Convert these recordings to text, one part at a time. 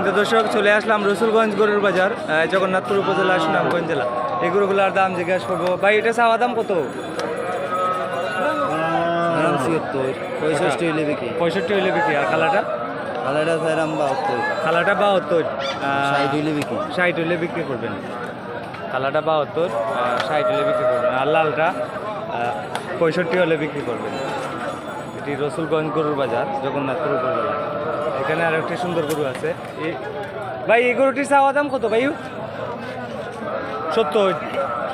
সম্মানিত দর্শক চলে আসলাম রসুলগঞ্জ গরুর বাজার জগন্নাথপুর উপজেলা সুনামগঞ্জ জেলা। এই গরুগুলার দাম জিজ্ঞাসা করব ভাই এটা চাওয়া দাম কত? পঁয়ষট্টি হইলে বিক্রি। পঁয়ষট্টি হইলে বিক্রি। আর বাহাত্তর। বাহাত্তর। ষাট হইলে বিক্রি। ষাট হইলে বিক্রি করবেন। কালাটা বাহাত্তর ষাট হইলে বিক্রি করবেন। আর লালটা পঁয়ষট্টি হলে বিক্রি করবেন। এটি রসুলগঞ্জ গরুর বাজার জগন্নাথপুর উপজেলা। এখানে আর একটি সুন্দর গরু আছে। ভাই এই গরুটির চাওয়া দাম কত ভাই? সত্তর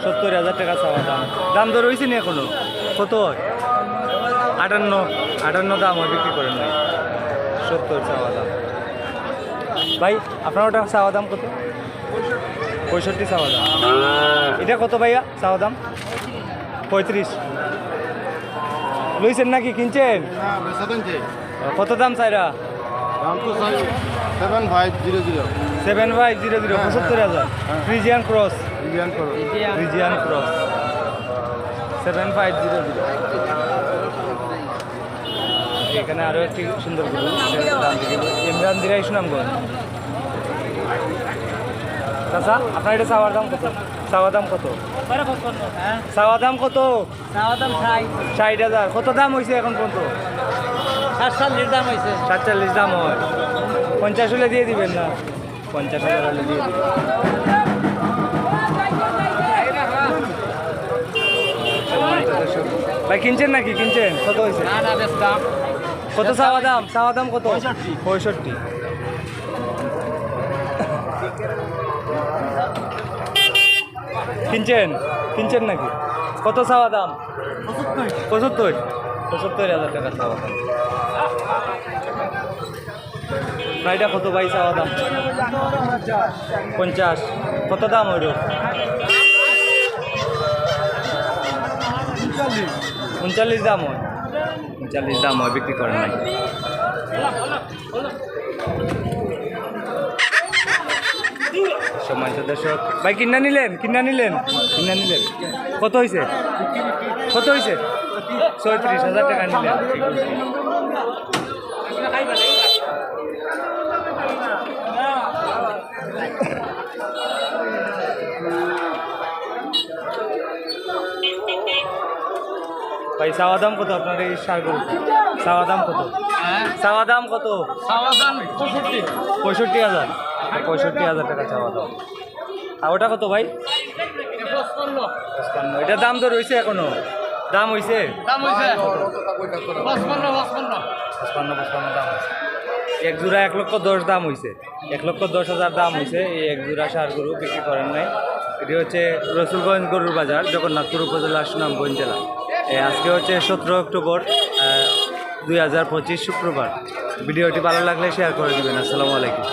সত্তর হাজার টাকা চাওয়া দাম। দাম দর হয়েছে না এখনও? কত আটান্ন আটান্ন দাম হয় বিক্রি করেন নাই সত্তর চাওয়া দাম। ভাই আপনার ওটা চাওয়া দাম কত? পঁয়ষট্টি চাওয়া দাম। এটা কত ভাইয়া চাওয়া দাম? পঁয়ত্রিশ। লইছেন নাকি? কিনছেন? কত দাম চাইরা? তো seven five zero zero seven five zero zero পঁচাত্তর হাজার। Friesian cross Friesian cross seven five zero zero এখানে আরও একটি সুন্দর গরু দাম। ইমরান দিরাই সুনামগঞ্জ। চাচা আপনার এটা চাওয়ার দাম কত? চাওয়া দাম কত? চাওয়া দাম কত? ষাট। হাজার। কত দাম হয়েছে এখন পর্যন্ত? দাম হয়েছে সাতচল্লিশ দাম হয়। পঞ্চাশ হলে দিয়ে দিবেন না? পঞ্চাশ হাজার হলে দিয়ে দিবেন। ভাই কিনছেন নাকি? কিনছেন? কত হয়েছে কত চাওয়া দাম? চাওয়া দাম কত? পঁয়ষট্টি। কিনছেন? কিনছেন নাকি? কত চাওয়া দাম? পঁচাত্তর? পঁচাত্তর হাজার টাকা চাওয়া দাম। ফ্রাইটা কত ভাই চাওয়া দাম পঞ্চাশ। কত দাম ওইটা উনচল্লিশ দাম হয় উনচল্লিশ দাম হয় বিক্রি করেন নাই। সম্মানিত দর্শক, ভাই কিনা নিলেন কিনা নিলেন কিনা নিলেন। কত হয়েছে কত হয়েছে ছয়ত্রিশ হাজার টাকা নিলেন। ভাই চাওয়া দাম কত আপনার এই সার গরু চাওয়া দাম কত? চাওয়া দাম কত? পঁয়ষট্টি। হাজার। পঁয়ষট্টি হাজার টাকা চাওয়া দাম। আর ওটা কত ভাই? পঁচপান্ন। এটা দাম তো রয়েছে এখনও। দাম হয়েছে পঁচপান্ন পঁচপান্ন। দাম হয়েছে এক জোড়া এক লক্ষ দশ দাম হয়েছে এক লক্ষ দশ হাজার দাম হয়েছে এই এক জোড়া সার গরু বিক্রি করেন নাই। এটি হচ্ছে রসুলগঞ্জ গরুর বাজার জগন্নাথপুর উপজেলা সুনামগঞ্জ জেলা। আজকে হচ্ছে সতেরো অক্টোবর দুই হাজার পঁচিশ শুক্রবার। ভিডিওটি ভালো লাগলে শেয়ার করে দেবেন। আসসালামু আলাইকুম।